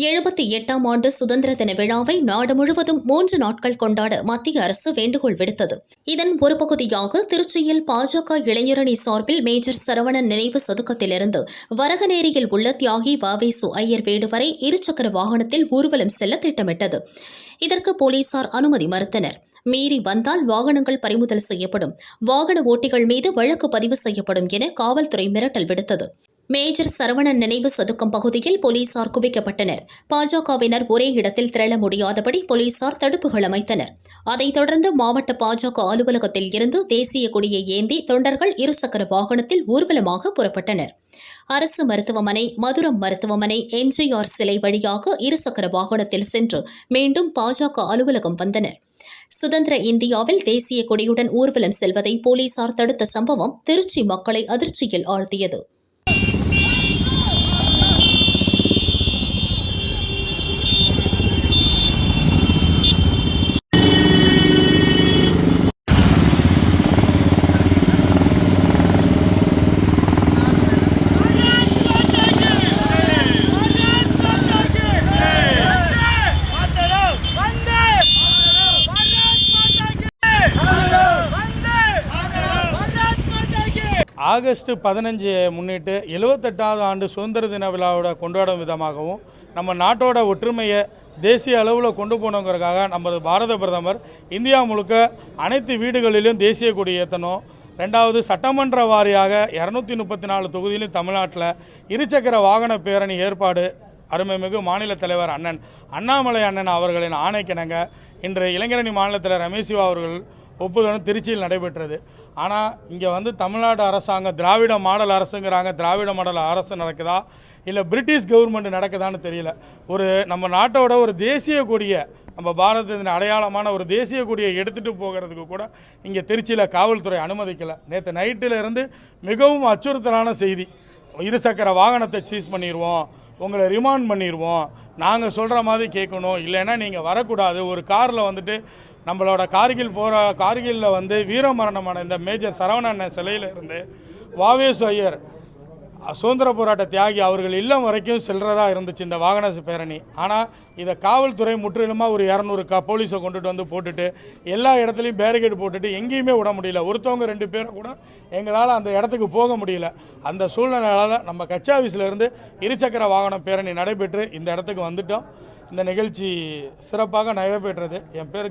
எழுபத்தி எட்டாம் ஆண்டு சுதந்திர தின விழாவை நாடு முழுவதும் மூன்று நாட்கள் கொண்டாட மத்திய அரசு வேண்டுகோள் விடுத்தது. இதன் ஒரு பகுதியாக திருச்சியில் பாஜக இளைஞரணி சார்பில் மேஜர் சரவணன் நினைவு சதுக்கத்திலிருந்து வரகநேரியில் உள்ள தியாகி வாவேசு ஐயர் வீடு வரை இருசக்கர வாகனத்தில் ஊர்வலம் செல்ல திட்டமிட்டது. இதற்கு போலீசார் அனுமதி மறுத்தனர். மீறி வந்தால் வாகனங்கள் பறிமுதல் செய்யப்படும். வாகன ஓட்டிகள் மீது வழக்கு பதிவு செய்யப்படும் என காவல்துறை மிரட்டல் விடுத்தது. மேஜர் சரவணன் நினைவு சதுக்கம் பகுதியில் போலீசார் குவிக்கப்பட்டனர். பாஜகவினர் ஒரே இடத்தில் திரள முடியாதபடி போலீசார் தடுப்புகள் அமைத்தனர். அதைத் தொடர்ந்து மாவட்ட பாஜக அலுவலகத்தில் இருந்து தேசிய கொடியை ஏந்தி தொண்டர்கள் இருசக்கர வாகனத்தில் ஊர்வலமாக புறப்பட்டனர். அரசு மருத்துவமனை மதுரம் மருத்துவமனை எம்ஜிஆர் சிலை வழியாக இருசக்கர வாகனத்தில் சென்று மீண்டும் பாஜக அலுவலகம் வந்தனர். சுதந்திர இந்தியாவில் தேசிய கொடியுடன் ஊர்வலம் செல்வதை போலீசார் தடுத்த சம்பவம் திருச்சி மக்களை அதிர்ச்சியில் ஆழ்த்தியது. ஆகஸ்ட் பதினஞ்சு முன்னிட்டு எழுவத்தெட்டாவது ஆண்டு சுதந்திர தின விழாவோட கொண்டாடும் விதமாகவும் நம்ம நாட்டோட ஒற்றுமையை தேசிய அளவில் கொண்டு போனோங்கிறதுக்காக நமது பாரத பிரதமர் இந்தியா முழுக்க அனைத்து வீடுகளிலும் தேசிய கொடி ஏற்றணும் ரெண்டாவது சட்டமன்ற வாரியாக இரநூத்தி முப்பத்தி நாலு தொகுதியிலும் தமிழ்நாட்டில் இருசக்கர வாகன பேரணி ஏற்பாடு அருமைமிகு மாநில தலைவர் அண்ணன் அண்ணாமலை அண்ணன் அவர்களின் ஆணைக்கிணங்க. இன்று இளைஞரணி மாநில தலைவர் ரமேஷ் சிவா அவர்கள் ஒப்புதலும் திருச்சியில் நடைபெற்றது. ஆனால் இங்கே வந்து தமிழ்நாடு அரசாங்கம் திராவிட மாடல் அரசுங்கிறாங்க. திராவிட மாடல் அரசு நடக்குதா? இல்லை பிரிட்டிஷ் கவர்மெண்ட் நடக்குதான்னு தெரியல. ஒரு நம்ம நாட்டோட ஒரு தேசிய கொடியை நம்ம பாரதத்தின் அடையாளமான ஒரு தேசிய கொடியை எடுத்துகிட்டு போகிறதுக்கு கூட இங்கே திருச்சியில் காவல்துறை அனுமதிக்கலை. நேற்று நைட்டில் இருந்து மிகவும் அச்சுறுத்தலான செய்தி. இருசக்கர வாகனத்தை சீஸ் பண்ணிடுவோம் உங்களை ரிமாண்ட் பண்ணிடுவோம் நாங்கள் சொல்கிற மாதிரி கேட்கணும். இல்லைன்னா நீங்கள் வரக்கூடாது. ஒரு காரில் வந்துட்டு நம்மளோட கார்கில் போகிற கார்கிலில் வந்து வீரமரணம் அடைந்த மேஜர் சரவணன் சிலையில் இருந்து வாவேஸ் ஐயர் சுதந்திர போராட்ட தியாகி அவர்கள் இல்லம் வரைக்கும் செல்றதா இருந்துச்சு இந்த வாகன பேரணி. ஆனால் இதை காவல்துறை முற்றிலுமாக ஒரு இரநூறு க போலீஸை கொண்டுட்டு வந்து போட்டுட்டு எல்லா இடத்துலையும் பேரிகேடு போட்டுட்டு எங்கேயுமே விட முடியல. ஒருத்தவங்க ரெண்டு பேரை கூட எங்களால் அந்த இடத்துக்கு போக முடியல. அந்த சூழ்நிலையால் நம்ம கட்சி ஆஃபீஸில் இருந்து இருசக்கர வாகன பேரணி நடைபெற்று இந்த இடத்துக்கு வந்துட்டோம். இந்த நிகழ்ச்சி சிறப்பாக நடைபெற்றது. என் பேர்